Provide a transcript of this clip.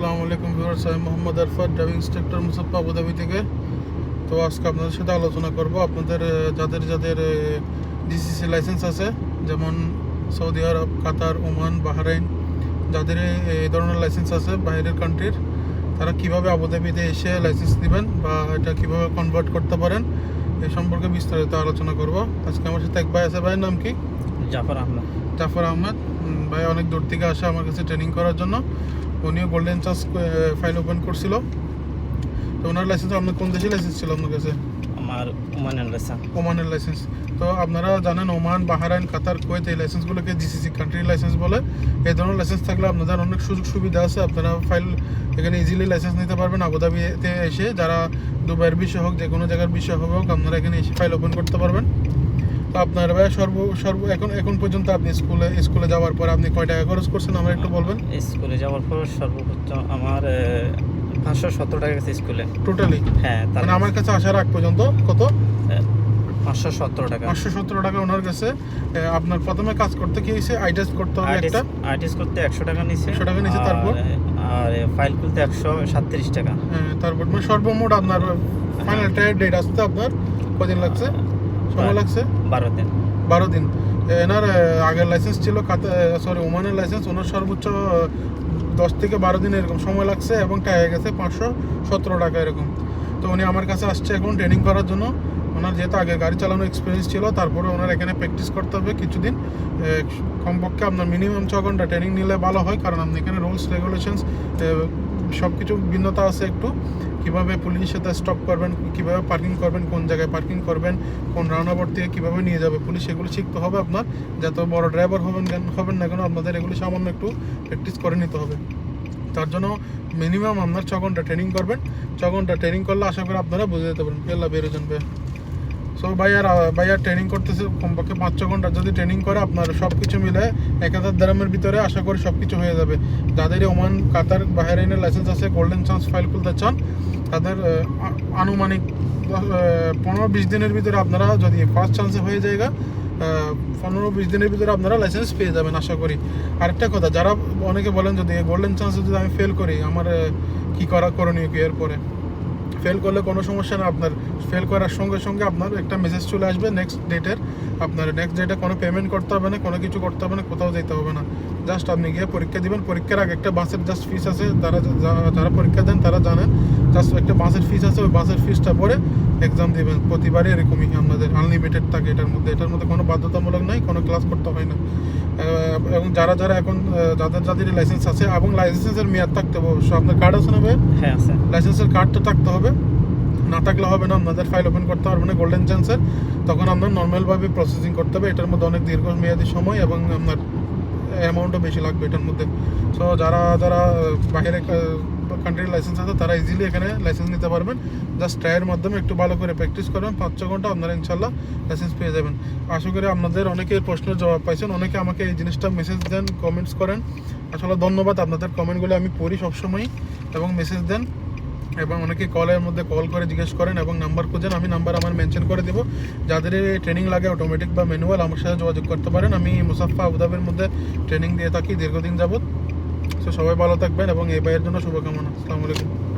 আসসালামু আলাইকুম ভিউয়ার্স, আমি Mohammad Arafat driving instructor Musaffah Abu Dhabi থেকে। তো আজকে আপনাদের সাথে আলোচনা করব আপনাদের যাদের যাদের ডিসিসি লাইসেন্স আছে, যেমন Saudi Arab, Qatar, Oman, Bahrain, যাদের এই- এই ধরনের লাইসেন্স আছে বাইরের কান্ট্রির তারা কীভাবে আবুধাবিতে এসে লাইসেন্স দিবেন বা এটা কীভাবে কনভার্ট করতে পারেন এই সম্পর্কে বিস্তারিত আলোচনা করব। আজকে আমার সাথে এক ভাই আছে, ভাইয়ের নাম কি? জাফর আহমদ। জাফর আহমেদ ভাই অনেক দূর থেকে আসে আমার কাছে ট্রেনিং করার জন্য। উনিও গোল্ডেন চান্স ফাইল ওপেন করছিল। তো ওনার লাইসেন্স আপনার কোন দেশে লাইসেন্স ছিল আপনার কাছে? আমার উমানের লেসা ওমানের লাইসেন্স তো আপনারা জানেন ওমান বাহারাইন কাতার কুয়েত এই লাইসেন্সগুলোকে জিসিসি কান্ট্রি লাইসেন্স বলে। এই ধরনের লাইসেন্স থাকলে আপনাদের অনেক সুযোগ সুবিধা আছে। আপনারা ফাইল এখানে ইজিলি লাইসেন্স নিতে পারবেন আবুধাবিতে এসে। যারা দুবাইয়ের বিষয় হোক যে কোনো জায়গার বিষয় হোক আপনারা এখানে এসে ফাইল ওপেন করতে পারবেন। তো আপনার ভাই সর্ব সর্ব এখন এখন পর্যন্ত আপনি স্কুলে স্কুলে যাওয়ার পর আপনি কয় টাকা খরচ করছেন? আমার একটু বলবেন। স্কুলে যাওয়ার পর সর্বোচ্চ আমার পাঁচশো সত্তর টাকা গেছে স্কুলে। টোটালি হ্যাঁ মানে আমার কাছে। আসার আগ পর্যন্ত কত? পাঁচশো সত্তর টাকা। পাঁচশো সতেরো টাকা ওনার কাছে। আপনার প্রথমে কাজ করতে কি হয়েছে? আই টেস্ট করতে হবে একটা? আর্টিস্ট করতে একশো টাকা নিচ্ছে 100 টাকা আর- তারপর? আর ফাইল খুলতে একশো সাতত্রিশ টাকা। হ্যাঁ, তারপর মানে সর্বমোট আপনার ফাইনাল ডেট আসতে আপনার? কদিন লাগছে? সময় লাগছে? বারো দিন। বারো দিন। এনার আগের লাইসেন্স ছিল সরি ওমানের লাইসেন্স ওনার সর্বোচ্চ দশ থেকে বারো দিন এরকম সময় লাগছে এবং টাকা গেছে পাঁচশো সতেরো টাকা এরকম। তো উনি আমার কাছে আসছে এখন ট্রেনিং করার জন্য। ওনার যেহেতু আগে গাড়ি চালানোর এক্সপিরিয়েন্স ছিল তারপরে ওনার এখানে প্র্যাকটিস করতে হবে কিছুদিন। কমপক্ষে আপনার মিনিমাম ছ ঘণ্টা ট্রেনিং নিলে ভালো হয় কারণ আপনি এখানে রুলস রেগুলেশনস সব কিছু ভিন্নতা আছে একটু। কীভাবে পুলিশের সাথে স্টপ করবেন, কীভাবে পার্কিং করবেন, কোন জায়গায় পার্কিং করবেন, কোন রাউন্ডাবোর্ড থেকে কীভাবে নিয়ে যাবে, পুলিশ এগুলো শিখতে হবে আপনার। যত বড় ড্রাইভার হবেন কেন- হবেন না কেন, আপনাদের এগুলো সামান্য একটু প্র্যাকটিস করে নিতে হবে। তার জন্য মিনিমাম আপনার ছ ঘণ্টা ট্রেনিং করবেন। ছ ঘণ্টা ট্রেনিং করলে আশা করি আপনারা বুঝে যেতে পারেন পেল্লা বেরোজন সো ভাইয়ার ভাইয়ার ট্রেনিং করতেছে কমপক্ষে পাঁচ, ছ ঘণ্টা। যদি ট্রেনিং করে, আপনার সব কিছু মিলে এক হাজার দেড়ামের ভিতরে আশা করি সব কিছু হয়ে যাবে। যাদের ওমান, কাতার বাহারাইনের লাইসেন্স আছে গোল্ডেন চান্স ফাইল খুলতে চান, তাদের আনুমানিক পনেরো, বিশ দিনের ভিতরে আপনারা যদি ফার্স্ট চান্সে হয়ে যায় পনেরো, বিশ দিনের ভিতরে আপনারা লাইসেন্স পেয়ে যাবেন, আশা করি। আরেকটা কথা, যারা অনেকে বলেন যদি গোল্ডেন চান্সে যদি আমি ফেল করি, আমার কি করা করণীয় কি এরপরে? ফেল করলে কোনো সমস্যা না। আপনার ফেল করার সঙ্গে সঙ্গে আপনার একটা মেসেজ চলে আসবে নেক্সট ডেটের আপনার নেক্সট ডেটে কোনো পেমেন্ট করতে হবে না, কোনো কিছু করতে হবে না, কোথাও যেতে হবে না। জাস্ট আপনি গিয়ে পরীক্ষা দিবেন। পরীক্ষার আগে একটা বাসের জাস্ট ফিস আছে। যারা যারা পরীক্ষা দেন তারা জানেন। জাস্ট একটা বাসের ফিস আছে। ওই বাসের ফিসটা পরে এক্সাম দিবেন প্রতিবারই এরকমই আপনাদের আনলিমিটেড থাকে এটার মধ্যে। এটার মধ্যে কোনো বাধ্যতামূলক নাই কোনো ক্লাস করতে হয় না। এবং যারা যারা এখন যাদের যাদের লাইসেন্স আছে এবং লাইসেন্সের মেয়াদ থাকতে হবে অবশ্যই আপনার কার্ড আছে না ভাই? হ্যাঁ লাইসেন্সের কার্ডটা থাকতে হবে। না থাকলে হবে না আপনাদের ফাইল ওপেন করতে পারবে না গোল্ডেন চান্সের তখন আপনার নর্মালভাবে প্রসেসিং করতে হবে। এটার মধ্যে অনেক দীর্ঘ মেয়াদি সময় এবং আপনার অ্যামাউন্টও বেশি লাগবে এটার মধ্যে। সো যারা যারা বাইরে কান্ট্রির লাইসেন্স আছে, তারা ইজিলি এখানে লাইসেন্স নিতে পারবেন। জাস্ট ট্রায়ের মাধ্যমে একটু ভালো করে প্র্যাকটিস করবেন পাঁচ ছ ঘণ্টা আপনারা ইনশাল্লাহ লাইসেন্স পেয়ে যাবেন। আশা করি আপনাদের অনেকের প্রশ্নের জবাব পাইছেন, অনেকে আমাকে এই জিনিসটা মেসেজ দেন কমেন্টস করেন। আসলে ধন্যবাদ, আপনাদের কমেন্টগুলো আমি পড়ি সবসময় এবং মেসেজ দেন এবং অনেকে কলের মধ্যে কল করে জিজ্ঞেস করেন এবং নাম্বার খুঁজেন, আমি নাম্বার আমার মেনশন করে দেবো। যাদের ট্রেনিং লাগে অটোমেটিক বা ম্যানুয়াল আমার সাথে যোগাযোগ করতে পারেন। আমি মুসাফা আবুধাবির মধ্যে ট্রেনিং দিয়ে থাকি দীর্ঘদিন যাবত সবাই ভালো থাকবেন এবং এই ভাইয়ের জন্য শুভকামনা। আসসালামু আলাইকুম।